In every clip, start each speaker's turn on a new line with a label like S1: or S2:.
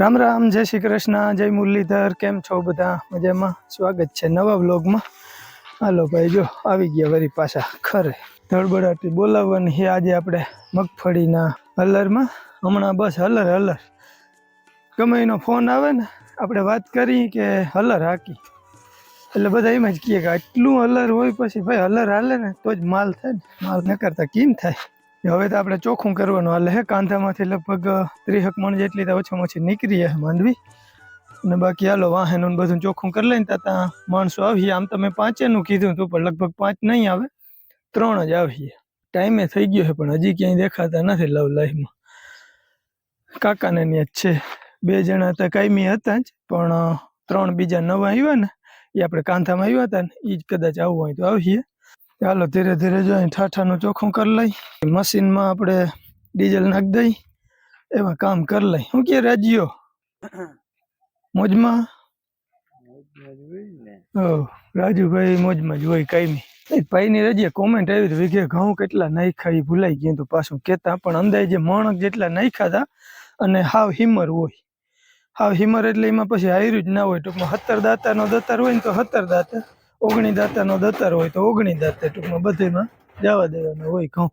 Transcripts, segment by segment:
S1: રામ રામ, જય શ્રી કૃષ્ણ, જય મુરલીધર, કેમ છો બધા? મજામાં? સ્વાગત છે નવા વ્લોગમાં. હાલો ભાઈ, જો આવી ગયા વરી પાછા ખરે ધડબડાટી બોલાવવાની છે આજે આપણે મગફળીના હલરમાં. હમણાં બસ હલર હલર. ગમે એનો ફોન આવે ને, આપણે વાત કરી કે હલર હાકી. એટલે બધા એમ જ કહે કે આટલું હલર હોય પછી ભાઈ હલર હાલે ને, તો જ માલ થાય ને. માલ ન કરતા કેમ થાય. હવે તો આપણે ચોખ્ખું કરવાનું હાલે હે. કાંધામાંથી લગભગ ત્રીસક મણ જેટલી તો ઓછામાં ઓછી નીકળી હે માંડવી. અને બાકી હાલો વાહનનું બધું ચોખ્ખું કરી લઈને ત્યાં માણસો આવીએ. આમ તમે પાંચેનું કીધું હતું, પણ લગભગ પાંચ નહીં આવે. ત્રણ જ આવીએ. ટાઈમે થઈ ગયો છે પણ હજી ક્યાંય દેખાતા નથી લવ લાઈફમાં કાકાને ત્યાં જ છે. બે જણા તો કાયમી હતા જ, પણ ત્રણ બીજા નવા આવ્યા ને. એ આપણે કાંધામાં આવ્યા હતા ને એ જ કદાચ આવવું હોય તો આવીએ. ચાલો ધીરે ધીરે જો અહીં ઠાઠાનું ચોખ્ખું કરી લઈ. મશીનમાં આપણે ડીઝલ નાખી દઈ. એમાં કામ કરી લઈ. શું કે રાજ્યો? મોજમાં? રાજુભાઈ મોજમાં જ હોય કાયમી. ભાઈ ભાઈની રજીએ કોમેન્ટ આવી હતી. વિઘે ઘઉં કેટલા નાખ્યા એ ભૂલાઈ ગયું તો પાછું કહેતા, પણ અંદાજે મણક જેટલા નાખ્યા હતા અને હાવ હિમર હોય. હાવ હિમર એટલે એમાં પછી હાયરું જ ના હોય. ટૂંકમાં સત્તર દાતાનો દતાર હોય ને તો હતર દાતા. ઓગણી દાતાનો દતાર હોય તો ઓગણી દાતા ટૂંકમાં બધેમાં જવા દેવાના હોય ઘઉં.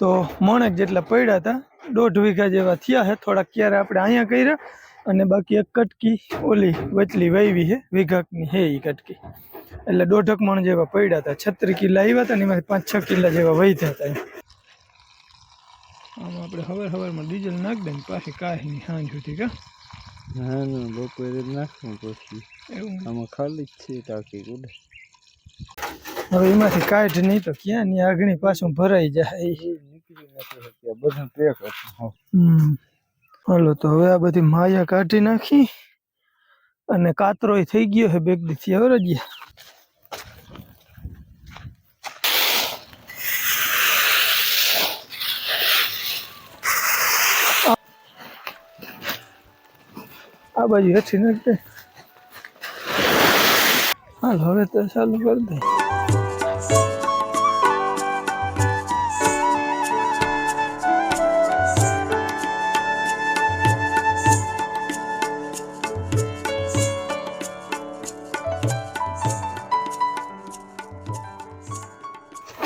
S1: તો મણક જેટલા પડ્યા હતા, દોઢ વીઘા જેવા થયા છે. થોડાક ક્યારે આપણે અહીંયા કર્યા અને બાકી એક કટકી ઓલી વચલી વાવી છે, વીઘાકની હે એ કટકી. એટલે દોઢક મણ જેવા પડ્યા હતા. છત્રી કિલ્લા આવ્યા હતા ને એમાંથી પાંચ છ કિલ્લા જેવા વહીતા હતા આમ આપણે હવાર હવારમાં ડીઝલ નાખી દઈએ પાછી કાંઈ નહીં, સાંજ સુધી, કા?
S2: ના ના બપોરે નાખવું પછી. આમાં ખાલી જ છે ટાંકી ઉડે
S1: હવે એમાંથી કાઢ નહીં તો ક્યાં? ની આગણી પાછું ભરાઈ જાય.
S2: નીકળી નથી શક્યા. બધું પેક હતું
S1: હાલો તો હવે આ બધી માયા કાઢી નાખી અને કાતરોય થઈ ગયો છે બેગ દીથી હવે રજીએ આ બાજુ હેઠી નાખ હાલ હવે તો ચાલુ કરી દે.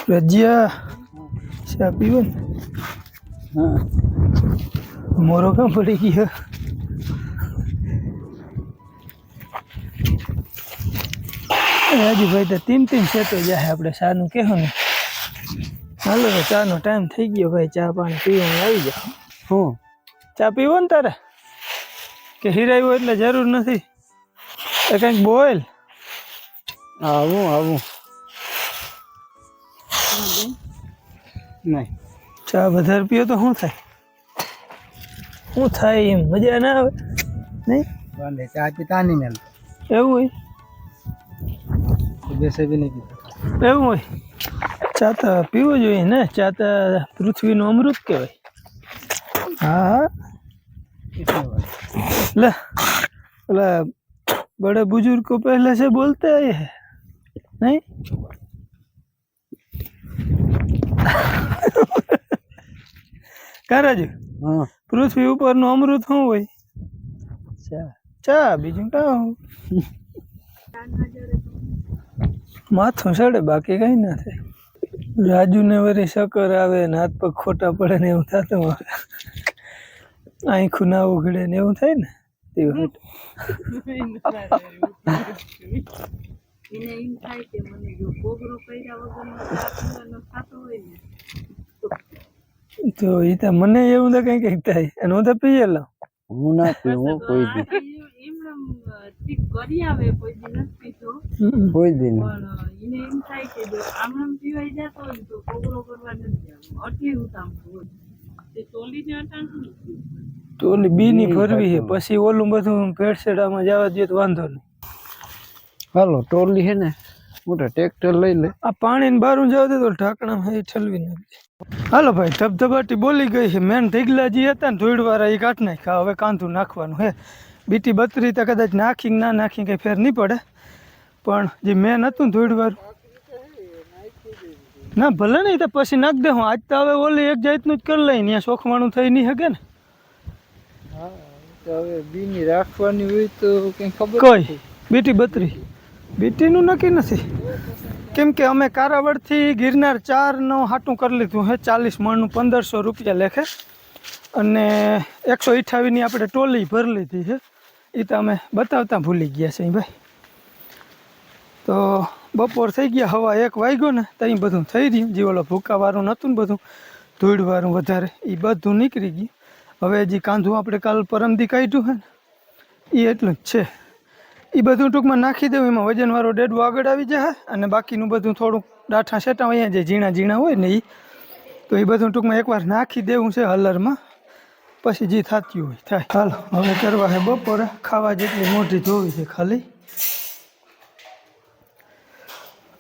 S1: રજિયા ચા પીવો ને
S2: હા.
S1: મોરો કામ પડી ગયો? રાજુભાઈ તો તીન તીન સેતો જાય આપણે ચાનું કહેવું ને હાલો તો ચાનો ટાઈમ થઈ ગયો ભાઈ ચા પાણી પીવાનું આવી જાઓ.
S2: હું?
S1: ચા પીવો ને તારે? કે હિરાયું એટલે જરૂર નથી? એ કંઈક બોલ.
S2: આવું આવું. નહીં.
S1: ચા વધારે પીઓ તો શું થાય? શું થાય એમ? મજા ના આવે? નહીં?
S2: ચા પીતા નહીં મેલ
S1: એવું હોય?
S2: બેસે બી નહીં પીતા
S1: એવું હોય ચા તો પીવો જોઈએ ને ચા તો પૃથ્વીનું અમૃત કહેવાય હા હા ले बोला बड़े बुजुर्ग को पहले से बोलते आए हैं नहीं કરા રાજુ
S2: હા
S1: પૃથ્વી ઉપરનું અમૃત શું હોય
S2: ચા
S1: ચા બીજું કાં માથું સડે બાકી કઈ ના થાય રાજુને વળી શક્કર આવે ને હાથ પગ ખોટા પડે ને એવું થતું હોય આંખું ના ઉઘડે ને એવું થાય ને તે વખત
S3: એને એમ થાય કે મને જો કોગરો કર્યા વગરનો ચા પીવાનો થતો હોય ને
S1: તો એ તો મને એવું તો કઈ કંઈક થાય અને હું તો પીએ લઉં
S2: હું ના પીવું કોઈ દી
S3: એમ કરી આવે કોઈ દી.
S2: કોઈ દી
S3: એને એમ થાય કે આમ આમ પીવાઈ જતો હોય તો કોગરો કરવા નથી જવું અટલી ઉતામળું હોય. તે તોલીને અટાણું
S1: તો ઓલી બીની ફરવી છે. પછી ઓલું બધું ભેળસેડામાં જવા દઈએ તો વાંધો નહીં.
S2: હાલો ટોલી છે ને મોટા ટ્રેક્ટર લઈ લે.
S1: આ પાણીને બારું જવા દે તો ઢાંકણામાં એ ઠલવી હાલો ભાઈ ધબધબાટી બોલી ગઈ છે. મેન ઢીગલા જે હતા ને ધોઈડવાળા એ કાઢ નાખ્યા. હવે કાંધું નાખવાનું હે. બીટી બત્રી તો કદાચ નાખી ના નાખી કંઈ ફેર નહીં પડે. પણ જે મેન હતું ને વાર ના ભલે નહીં તો પછી નાખ દે હું. આજ તો હવે ઓલી એક જાતનું જ કરી લઈ ત્યાં શોખવાણું થઈ નહીં શકે ને.
S2: તો હવે બીની રાખવાની હોય તો કઈ ખબર
S1: કઈ બીટી બત્રી. બીટીનું નક્કી નથી. કેમ કે અમે કારાવડથી ગિરનાર ચારનું હાટું કરી લીધું હે ચાલીસ મણનું પંદરસો રૂપિયા લેખે. અને એકસો અઠાવીસની આપણે ટોલી ભરી લીધી છે એ તો અમે બતાવતા ભૂલી ગયા છે ભાઈ. તો બપોર થઈ ગયા, હવા એક વાગ્યો ને ત્યાં બધું થઈ રહ્યું જે ઓલો ભૂકાવાળું નહોતું ને બધું. ધૂળવાળું વધારે એ બધું નીકળી ગયું. હવે જે કાંધું આપણે કાલ પરમદી કાઢ્યું છે ને એ એટલું જ છે. એ બધું ટૂંકમાં નાખી દેવું, એમાં વજનવાળો ડેડવો આગળ આવી જાય અને બાકીનું બધું થોડુંક ડાઠા શેટા અહીંયા જે ઝીણા ઝીણા હોય ને એ તો એ બધું ટૂંકમાં એકવાર નાખી દેવું છે હલરમાં. પછી જે થતું હોય, થાય. હાલો, હવે કરવા હે બપોરે, ખાવા જેટલી મોટી ધોવી છે ખાલી.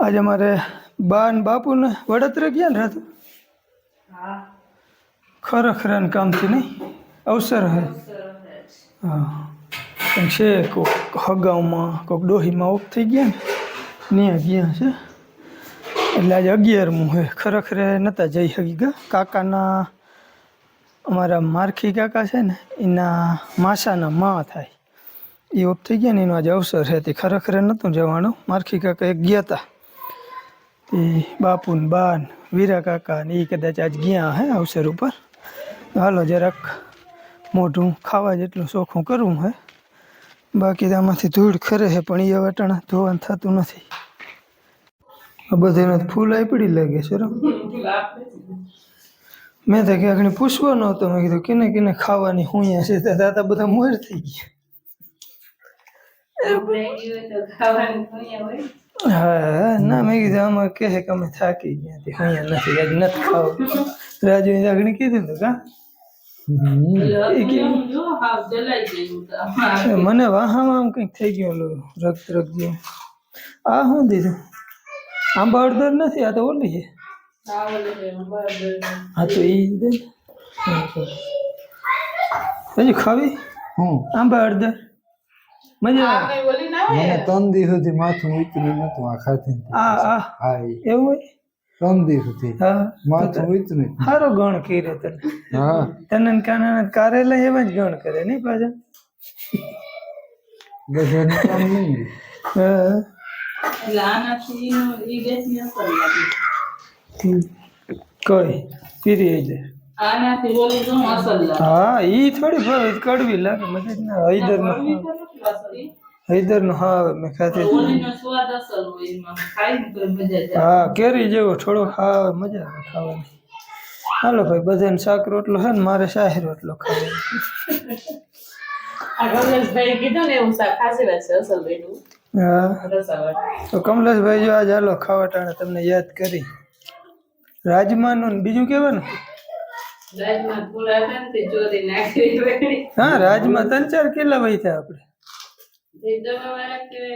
S1: આજે અમારે બા ને બાપુને વડતરે ગયા ને રાતું.
S3: હા.
S1: ખરેખર કામથી નહીં અવસર હે. હા કંઈક છે કોક હગાઉમાં કોક ડોહીમાં ઓફ થઈ ગયા ને ત્યાં ગયા છે. એટલે આજે અગિયારમું હે. ખરેખર નહોતા જઈ શકી ગયા કાકાના અમારા મારખી કાકા છે ને એના માસાના મા થાય. એ ઓફ થઈ ગયા ને એનો આજે અવસર છે તે ખરેખર નહોતું જવાનું. મારખી કાકા એક ગયા હતા એ બાપુન બાન વીરા કાકા ને એ કદાચ આજ ગયા હે અવસર ઉપર. હાલો જરાક મોઢું ખાવા જેટલું ચોખ્ખું કરવું હે. બાકી તો આમાંથી ધૂળ ખરે છે પણ એ વટાણા ધોવાનું થતું નથી. આ બધાને ફૂલ આવી પડી લાગે છે મેં તો ક્યાંક પૂછવો નહોતો મેં કીધું કેને કેને ખાવાની હુંયા છે? દાદા બધા મોર થઈ ગયા. હા ના આમાં કહે કે અમે થાકી ગયા તે હુંયા નથી આજ નથી ખાવું રાજુ આગળ કીધું હતું કા
S3: જો હાવ જલાઈ ગયું તો આમાં
S1: મને વાહામાં આમ કંઈક થઈ ગયું ઓલું રક્ત રક્ત જેવું આ શું દીધું આંબા હળદર નથી આ તો ઓલી છે
S3: ચાવલ છે બરાબર
S1: હા તો એ દે ને. હજી ખાવી
S2: હું
S1: આંબા હળદર મજા આવે
S3: કઈ બોલી ના
S2: મને ત્રણ દિવસ સુધી માથું ઉતર્યું નતું આ ખાતી
S1: આ આ
S2: હા.
S1: એવું હોય?
S2: ત્રણ દી સુધી માથું ઉતર્યું
S1: સારો ગણ કર્યો તને.
S2: હા.
S1: તને કાના કારેલા એવા જ ગણ કરે નહીં પાછા?
S2: બસ એનું કામ નહીં
S1: કઈ. પીરી જાય હા ઈ થોડી કડવી લાગે મજા હૈદર ના હૈદર નો
S3: ઓલી તો નથી અસર ઈ.
S1: હૈદર નો હા મેં ખાધી હા કેરી જેવો થોડો હા મજા આવે ખાવાની. હાલો ભાઈ બધાને શાક રોટલો છે ને મારે શાહી રોટલો ખાવાનો.
S3: કમલેશભાઈ
S1: હા. જો આજ હાલો ખાવા ટાણે તમને યાદ કરી. રાજમાનું ને બીજું કહેવાનું?
S3: રાજમાં પૂરા હતા ને તે ચોરી નાખી વેણી.
S1: હા રાજમાં ત્રણ ચાર કિલ્લા વહીતા આપણે.
S3: તે દવાવાળા કહેવાય.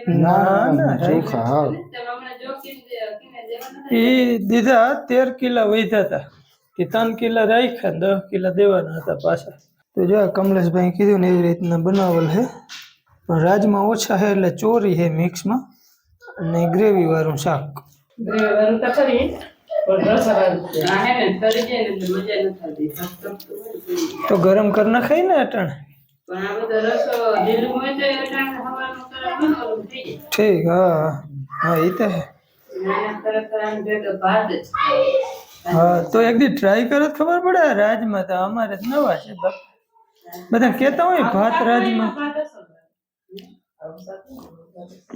S1: ના ના
S2: ચોખા હા.
S1: એ દીધા તેર કિલ્લા વહીતા હતા. કે ત્રણ કિલ્લા રાખ્યા દસ કિલ્લા દેવાના હતા પાછા. તો જો કમલેશભાઈ કીધું ને એવી રીતના બનાવેલ છે. પણ રાજમાં ઓછા છે એટલે ચોરી છે મિક્સમાં. અને ગ્રેવી વાળું શાક.
S3: હે. તો
S1: ગરમ કરી નાખાય ને અટાણે.
S3: પણ આ બધો રસો ઢીલું હોય તો એ ટાણે હવાનું તરત ન ઓલું થઈ જાય.
S1: ઠીક હા હા એ તો હે
S3: નાના તરત આમ ભેગા ભાત જ ખાય.
S1: હા તો એક દી ટ્રાય કરો તો ખબર પડે રાજમાં તો અમારે તો નવા છે બાપ. બધા કહેતા હોય ભાત રાજમાં
S3: ભાત અસર લાગે.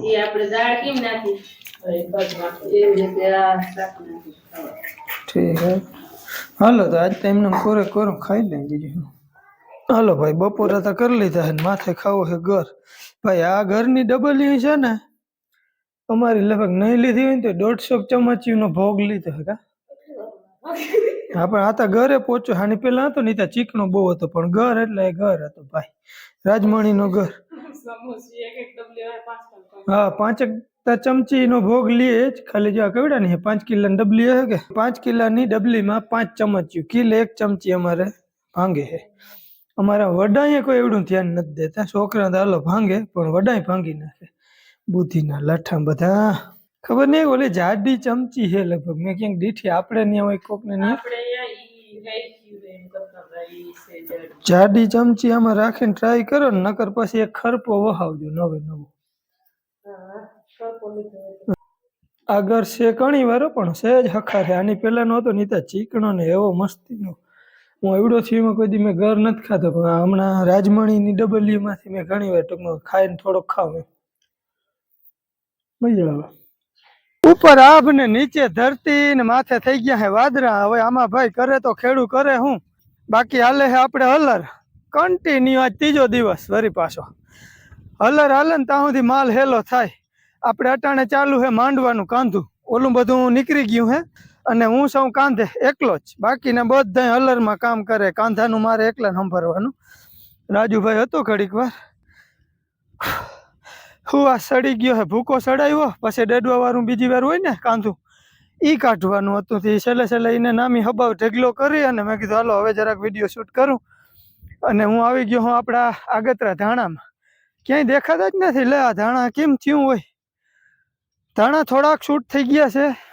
S3: એ આપણે દાળ કેમ નાખી હવે ભાત નાખી. એવી રીતે આ શાક નાખી ખાવાનું.
S1: ઠીક હે હાલો તો આજ તો એમને કોરે કોરું ખાઈ લઈએ બીજું શું. હાલો ભાઈ, બપોરે તો કરી લીધા છે માથે ખાવો છે ઘર. ભાઈ, આ ઘરની ડબલી છે ને, અમારી લગભગ નહીં લીધી હોય ને તો દોઢસો ચમચીનો ભોગ લીધો હે કા? હા, પણ આ તો ઘરે પહોંચ્યો, આની પેલા હતો નહીં ત્યાં ચીકણો બહુ હતો, પણ ઘર એટલે એ ઘર હતો, ભાઈ. રાજમણીનો ઘર. હા પાંચેક તા ચમચીનો ભોગ લીએ જ ખાલી જો કેવડા ની પાંચ કિલ્લા ડબલી હે કે? પાંચ કિલ્લાની ડબલીમાં પાંચ ચમચિયું કિલ એક ચમચી અમારે ભાંગે છે. અમારા વડાએ કોઈ એવડું ધ્યાન નથી દેતા. છોકરા દાલો ભાંગે પણ વડાય ભાંગી નાખે. બુદ્ધિના લાઠા બધા. ખબર નહીં ઓલી જાડી ચમચી છે લગભગ. મેં ક્યાંક દીઠી આપણે ત્યાં હોય કોકને નહીં.
S3: જાડી.
S1: ચમચી આમાં રાખીને ટ્રાય કરો ને નકર પછી એક ખરપો વહાવજો નવે નવો. આગળ છે ઘણી વારો પણ સહેજ હખારે. આની પહેલા નહોતો નીતા ચીકણો ને એવો મસ્તીનો. હું એવડો છું, એમાં કોઈ દી મેં ઘર નથી ખાતો પણ હમણાં રાજમણીની ડબલ્યુ માંથી મેં ઘણી વાર ટૂંકમાં ખાઈને થોડોક ખાવ મજા આવે. ઉપર આભ ને નીચે ધરતી ને માથે થઈ ગયા હે વાદરા હવે આમાં ભાઈ કરે તો ખેડૂ કરે હું. બાકી હાલે હે આપણે હલર. કન્ટિન્યુ આજ ત્રીજો દિવસ વરી પાછો. હલર હાલે ને ત્યાં સુધી માલ હેલો થાય. આપણે અટાણે ચાલુ હે માંડવાનું કાંધું. ઓલું બધું નીકળી ગયું હે. અને હું સૌ કાંધે એકલો જ. બાકીના બધા હલરમાં કામ કરે, કાંધાનું મારે એકલા સંભાળવાનું. રાજુભાઈ હતો ઘડીક વાર. હું આ સડી ગયો હે, ભૂકો સડાયો, પછી ડેડવા વાળું બીજી વાર હોય ને કાંધું એ કાઢવાનું હતું. તે છેલ્લે છેલ્લે એને નામી હબાવ ઢગલો કરી અને મેં કીધું, હાલો, હવે જરાક વીડિયો શૂટ કરું. અને હું આવી ગયો હું આપણા આગતરા ધાણામાં. ક્યાંય દેખાતા જ નથી. લે, આ ધાણા કેમ થયું હોય? ધાણા થોડાક શૂટ થઈ ગયા છે.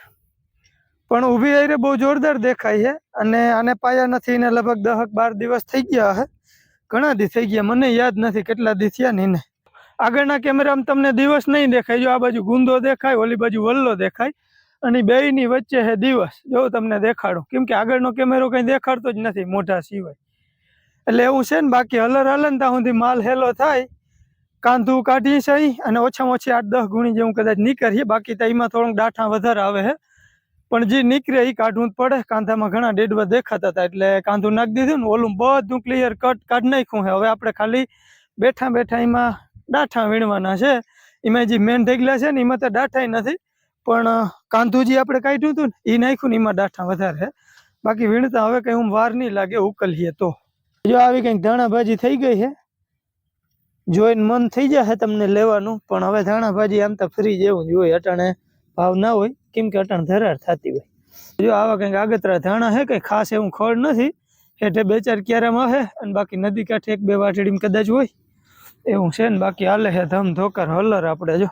S1: પણ ઊભી આઈને બહુ જોરદાર દેખાય છે. અને આને પાયા નથી ને લગભગ દહક બાર દિવસ થઈ ગયા હે. ઘણા દી થઈ ગયા, મને યાદ નથી કેટલા દી થયા ને આગળના કેમેરામાં તમને દિવસ નહીં દેખાય. જો આ બાજુ ગુંદો દેખાય, ઓલી બાજુ વલ્લો દેખાય. અને બેયની વચ્ચે હે દિવસ. જો તમને દેખાડું. કેમ કે આગળનો કેમેરો કંઈ દેખાડતો જ નથી મોઢા સિવાય. એટલે એવું છે ને, બાકી હલર હલનતા ત્યાં સુધી માલ હેલો થાય. કાંધું કાઢી છે અને ઓછામાં ઓછી આઠ દસ ગુણી જેવું કદાચ નીકળીએ. બાકી તો એમાં થોડુંક ડાઠા વધારે આવે છે પણ જે નીકળે એ કાઢવું જ પડે. કાંધામાં ઘણા ડેડવા દેખાતા હતા એટલે કાંધું નાખી દીધું ને ઓલું બધું ક્લિયર કટ કાઢી નાખ્યું છે. હવે આપણે ખાલી બેઠા બેઠા એમાં ડાઠા વીણવાના છે. એમાં જે મેન ઢેગલા છે ને એમાં તો ડાઠાય નથી. પણ કાંધું જે આપણે કાઢ્યું હતું ને એ નાખ્યું ને એમાં ડાઠા વધારે. બાકી વીણતા હવે કંઈ હું વાર નહીં લાગે, ઉકલીએ તો. જો આવી કંઈક ધાણા ભાજી થઈ ગઈ છે. જોઈને મન થઈ જશે તમને લેવાનું, પણ હવે ધાણા ભાજી આમ તો ફ્રી જેવું જ હોય, અટાણે ભાવ ના હોય. કેમ કે અટાણે ધરાર થતી હોય. જો આવા કંઈક આગતરા ધાણા હે, કંઈ ખાસ એવું ખડ નથી હેઠે બે ચાર ક્યારામાં હે, અને બાકી નદી કાંઠે એક બે વાટડીમાં કદાચ હોય. એવું છે ને બાકી હાલે છે ધમ ધોકાર હલર આપણે જો.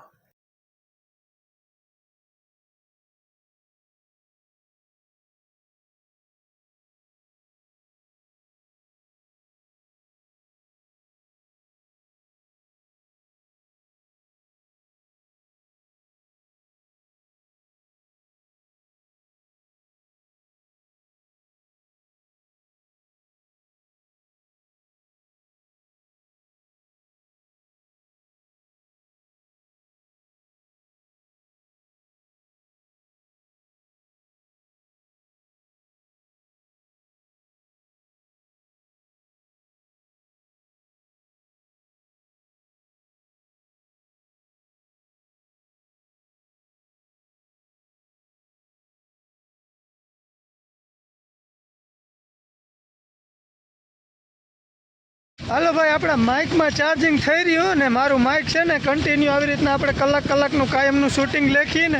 S1: હાલો ભાઈ, આપણા માઇકમાં ચાર્જિંગ થઈ રહ્યું ને મારું માઇક છે ને કન્ટિન્યુ આવી રીતના આપણે કલાક કલાકનું કાયમનું શૂટિંગ લેખીને,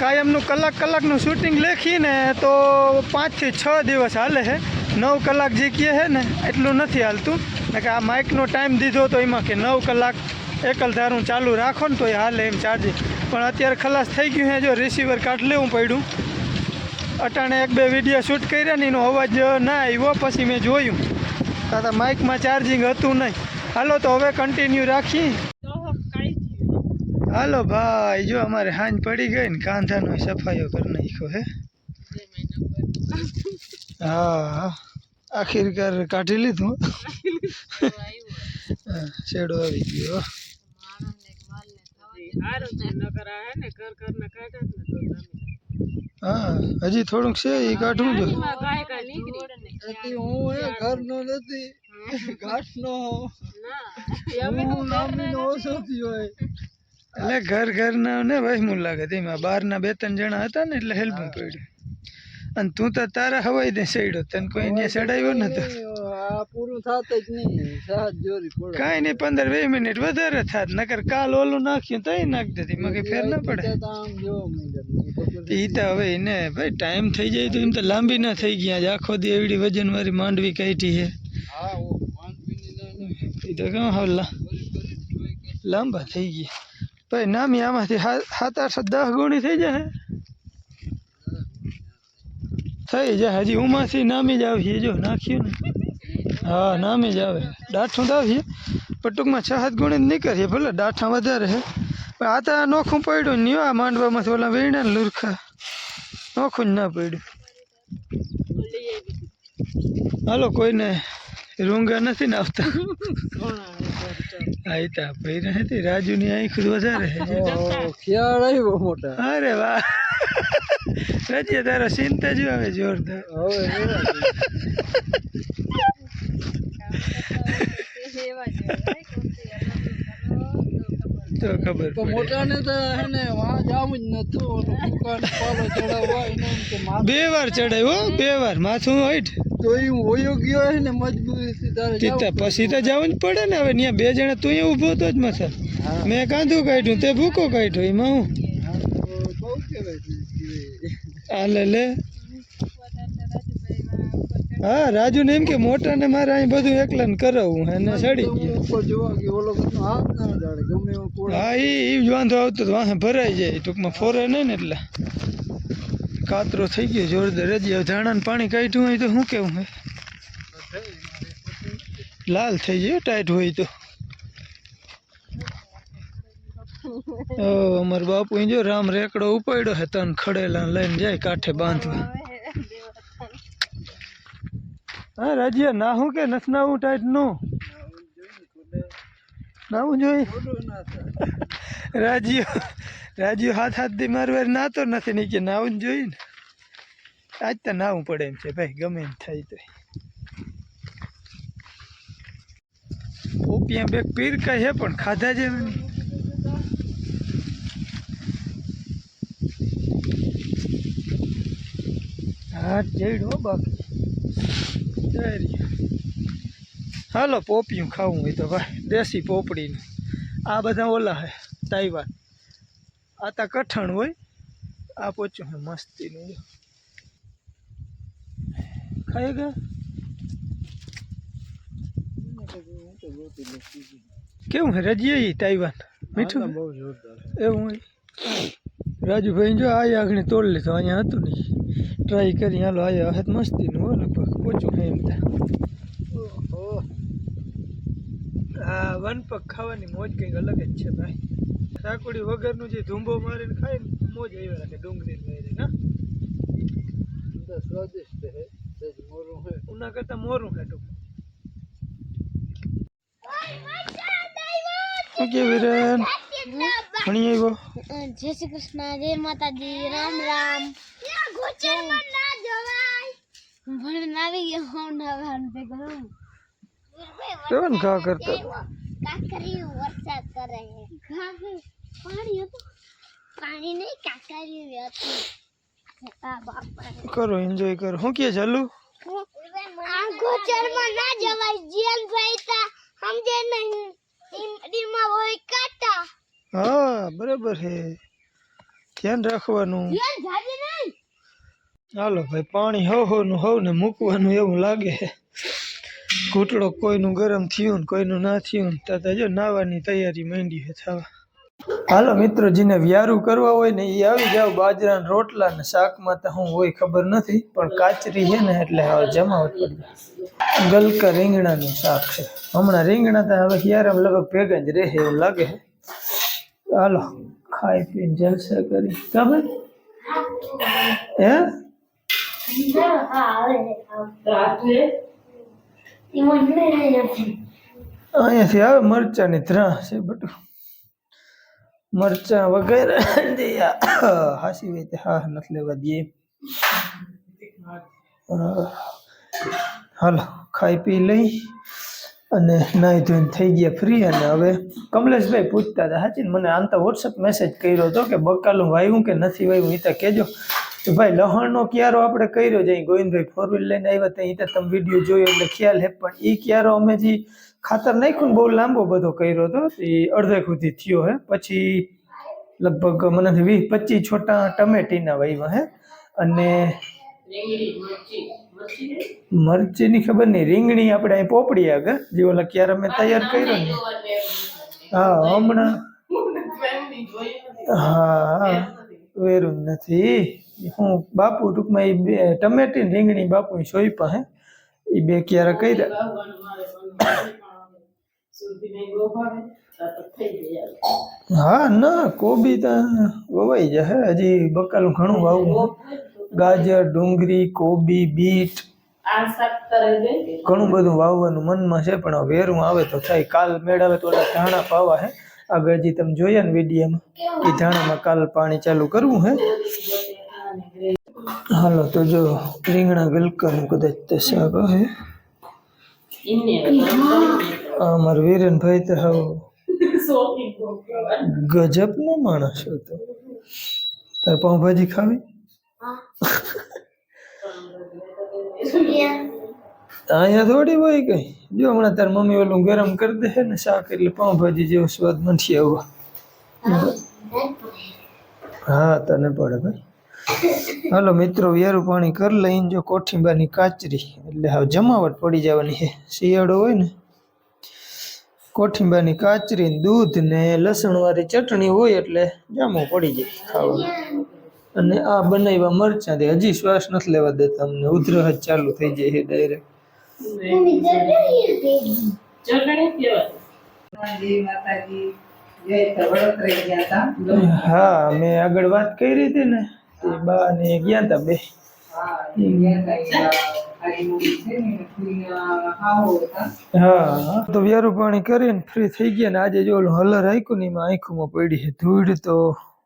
S1: કાયમનું કલાક કલાકનું શૂટિંગ લેખીને તો પાંચથી છ દિવસ હાલે છે. નવ કલાક જે કહે છે ને, એટલું નથી હાલતું. ને કે આ માઇકનો ટાઈમ દીધો તો એમાં કે નવ કલાક એકલધારું ચાલુ રાખો ને તો એ હાલે એમ ચાર્જિંગ પણ અત્યારે ખલાસ થઈ ગયું છે, જો રિસીવર કાઢ લેવું પડ્યું. અટાણે એક બે વીડિયો શૂટ કર્યા ને એનો અવાજ ના આવ્યો પછી મેં જોયું. તાતા માઇકમાં ચાર્જિંગ હતું નહીં. હાલો તો હવે કન્ટિન્યુ રાખી
S3: કાંઈ
S1: હાલો ભાઈ જો અમારે હાંજ પડી ગઈ ને કાંધાનો સફાઈઓ કરી નાખ્યો હે. હા આખીરકાર કાઢી લીધું. હા, શેડો આવી ગયો.
S3: હારું નકર આ ને કર કર ને કાઢે ને તો તમે
S1: હા હજી થોડુંક છે એ કાઢવું જો.
S2: હું એ ઘરનો નથી ઘાટ
S3: નો
S1: એટલે ઘર ઘરના ને વહેમું લાગે તેમાં બહારના બે ત્રણ જણા હતા ને એટલે હેલ્પ પડ્યું. અને તું તો તારા હવાઈ દે સડ્યો તને કોઈ અહીંયા સડાયો નતો.
S2: પૂરું થાત જ નહીં. સહજ જોરી પડે.
S1: કાંઈ નહીં પંદર વીસ મિનિટ વધારે થાત. નકર કાલ ઓલું નાખ્યું તો નાખી દેતી એમાં કઈ ફેર ના પડે.
S2: તો આમ જોવો મીંડર
S1: ઈ તો હવે એને ભાઈ ટાઈમ થઈ જાય તો એમ તો લાંબી ના થઈ ગયા છે આખો દી એવડી વજન વાળી માંડવી કાઢી છે.
S2: હા ઓ માનપીની
S1: એ તો કેમ હવે લા- લાંબા થઈ ગયા. ભાઈ નામી આમાંથી સાત સાત આઠ દસ ગુણી થઈ જાય થઈ જાય. હજી ઉમાંથી નામી જ આવીએ જો નાખ્યું ને. હા નામી જ આવે. ડાઠું તો આવીએ પણ ટૂંકમાં છ હાથ ગુણી નહીં કરીએ ભલે ડાઠા વધારે હે પણ આ તો નોખું પડ્યું નહીં આ માંડવામાંથી ઓલા વેણા ને લુરખા. નોખું જ ના પડ્યું. હાલો કોઈને રૂંગા નથી ને આવતા. આ ભાઈ હતી રાજુની આંખ વધારે
S2: ખ્યાલ આવ્યો મોટા.
S1: અરે વાહ. રજિયા તારા ચિંતા જ આવે જોરદાર.
S2: હવે.
S1: તો ખબર
S2: તો
S1: પડે.
S2: તો હે ને વાં જાવું જ નતું ઓલું દુકાન પાલો ચડાવવા એને કે
S1: બે વાર ચડાવ્યો હો, બે વાર. માથું હોય
S2: તો એ હોયો ગયો હે ને મજબૂરી તારે
S1: તીતા પછી તો જવું જ પડે ને. હવે ત્યાં બે જણા તું ઊભો તો જ મથા મેં કાંધું કાઢ્યું તે ભૂકો કાઢ્યો એમાં હું.
S2: હા, તો બહુ કહેવાય છે કે
S1: આ લે લે. હા રાજુ ને એમ કે મોટા ને મારે અહીં બધું એકલા ને કરાવવું એને ચડી
S2: હું ઉપર જોવા ગયો ઓલો હાથ ના જાડે ગમે
S1: હા એ ઈ જ વાંધો આવતો તો વાહે ભરાઈ જાય ટૂંકમાં ફોરે નહીં ને એટલે. કાતરો થઈ ગયો જોરદાર. રજી હવે ધાણાને પાણી કાઢ્યું હોય તો શું કેવું હે? લાલ થઈ જાય ટાઈટ હોય તો. ઓ અમાર બાપુ ઈ જો રામ રેકડો ઉપાડ્યો હે તન ખડેલા લઈને જાય કાંઠે બાંધવા. હા રાજ્ય નાહું કે નથી નાહું ટાઈટનું? નાહવું જોઈએ.
S2: ના
S1: રાજ્ય રાજ્ય હાથ હાથ દી મારવાર નાતો નથી નહીં કે નાવું જોઈએ ને. આજ તો નાવું પડે એમ છે, ભાઈ, ગમે એમ થાય તો. ઓપિયા બેગ પીર કઈ હે પણ ખાધા નહીં હા જઈડ હો બાકી. હાલો પોપિયું ખાવું હોય તો ભાઈ દેશી પોપડીનું. આ બધા ઓલા હે તાઈવાન આ તા કઠણ હોય આ પોચું હે મસ્તીનું. જો. ખાઈ ગયા? કેવું હે રજીએ ઈ તાઈવાન મીઠું? હે?
S2: બહુ જોરદાર
S1: એવું હોય? રાજુભાઈ જો આ આગળ તોડ લીધો અહીંયા હતું નહીં. ટ્રાય કરી હાલો આયા હે તો મસ્તીનું હો લગભગ. પોચું હે એમ
S2: ઓહો.
S1: આ વન પગ ખાવાની મોજ કંઈક અલગ જ છે ભાઈ. સાકુડી વગરનું જે ધૂંબો મારીને ખાય ને મોજ આવી રાખે ડુંગળી લઈને ના
S2: સ્વાદિષ્ટ હે મોરું હે
S1: ઉના કરતા મોરું હે ટૂંક શું વિરેન? ભણી આવ્યો?
S4: જય શ્રી કૃષ્ણ જય માતાજી રામ રામ. ભણ આવી ગયો હું નવાન પે કરું
S1: કેવન ઘા કરતો
S4: કાકરી વરસાદ કરે છે. પાણી હતું? પાણી નહીં કાકરી હતી.
S1: કરો એન્જોય કરો. શું કે ચાલુ
S4: આ ગોચરમાં ના જવાય જેલ ભાઈ તા સમજે નહીં. ડીમાં હોય કાટા.
S1: હા બરાબર હે ધ્યાન રાખવાનું.
S4: ધ્યાન જાજે નહીં.
S1: હાલો ભાઈ, પાણી હવ હવનું હવ ને મૂકવાનું એવું લાગે. ઘૂંટડો કોઈનું ગરમ થયું ને કોઈનું ના થયું ને તો જો નાવાની તૈયારી માંડી છે થવા. હાલો મિત્રો, જેને વ્યારું કરવા હોય ને એ આવી જાવ બાજરાના રોટલા ને શાકમાં તો હું હોય ખબર નથી, પણ કાચરી છે ને એટલે હવે જમાવટ પડી ગલકા રીંગણાનું શાક છે. હમણાં રીંગણા તો હવે યાર લગભગ ભેગા જ રહે એવું લાગે હાલો, ખાઈ પીને જલસા કરી. ખબર હે? અહીંયાથી આવે મરચાની ત્રણ છે બટુ મરચા વગેરે હાસી હોય હા, નથી લેવા દઈએ હાલો, ખાઈ પી લઈ અને નાહી ધોઈને થઈ ગયા ફ્રી અને હવે કમલેશભાઈ પૂછતા હતા ને? મને આમ તો વોટ્સઅપ મેસેજ કર્યો હતો કે બકાલું વાવ્યું કે નથી વાવ્યું એ તો કહેજો. તો ભાઈ લહણનો ક્યારો આપણે કર્યો છે? ગોવિંદભાઈ ફોર વ્હીલ લઈને આવ્યા ત્યાં ત્યાં તમે વીડિયો જોયો એટલે ખ્યાલ હે પણ એ ક્યારો અમે જે ખાતર નાખ્યું ને બહુ લાંબો બધો કર્યો હતો. એ અડધે સુધી થયો હે. પછી લગભગ મને વીસ પચીસ છોટા ટમેટીના વાવ્યા હે. અને મરચીની ખબર નહીં. રીંગણી આપણે અહીં પોપડી આગળ જે ઓલા ક્યારે અમે તૈયાર કર્યો ને. હા હમણાં. હા હા. વેરું નથી. હું બાપુ ટૂંકમાં એ બે ટમેટી ને રીંગણી બાપુ સોઈ પાસે એ બે ક્યારે કર્યા?
S3: થઈ જાય
S1: હા ના કોબી તો વવાઈ જશે. હજી બકાલું ઘણું વાવવું ગાજર ડુંગળી કોબી બીટ.
S3: દે
S1: ઘણું બધું વાવવાનું મનમાં છે પણ વેરું આવે તો થાય. કાલ મેળવે તો ઓલા ધાણા પાવા હે. આગળ જે તમે જોયા ને વિડીયોમાં એ ધાણામાં કાલ પાણી ચાલુ કરવું હે. હાલો તો જો રીંગણા ગલકાનું કદાચ તો શાક હે.
S3: અમાર
S1: આ મારા વીરેનભાઈ તો હવે
S3: ગજબ
S1: નો માણસ હતો તાર પાઉંભાજી ખાવી? અહીંયા થોડી હોય કઈ. જો હમણાં તાર મમ્મી ઓલું ગરમ કરી દે ને શાક એટલે પાઉંભાજી જેવો સ્વાદ નથી આવવા. હા તને પડે ભાઈ. હાલો મિત્રો વેરું પાણી કરી લઈને જો કોઠીંબાની કાચરી. એટલે હવે જમાવટ પડી જવાની છે. શિયાળો હોય ને, કોઠીંબાની કાચરી દૂધ ને લસણવાળી ચટણી હોય એટલે જામો પડી જાય ખાવાનું. અને આ બનાવ્યા મરચાં દે. હજી શ્વાસ નથી લેવા દેતા અમને. ઉધરસ જ ચાલુ થઈ જાય છે ડાયરેક્ટ હા, મેં આગળ વાત કરી હતી ને. તે બા ને ગયા તા બે. હા તો વ્યારું પાણી કરીને ફ્રી થઈ ગયા ને આજે જો હલર આખ્યું ને એમાં આંખોમાં પડી છે ધૂળ તો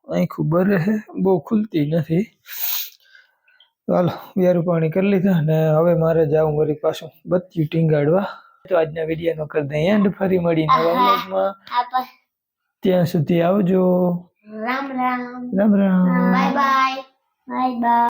S1: આંખું બરે છે બહુ ખુલતી નથી. ચાલો વ્યારું પાણી કરી લીધા ને હવે મારે જાવું વળી પાછું બત્તી ટીંગાડવા. તો આજના વિડીયોનો કરી દઈએ એન્ડ ફરી મળી નવા ત્યાં સુધી આવજો.
S4: Ram Ram
S1: Ram Ram
S4: bye bye bye bye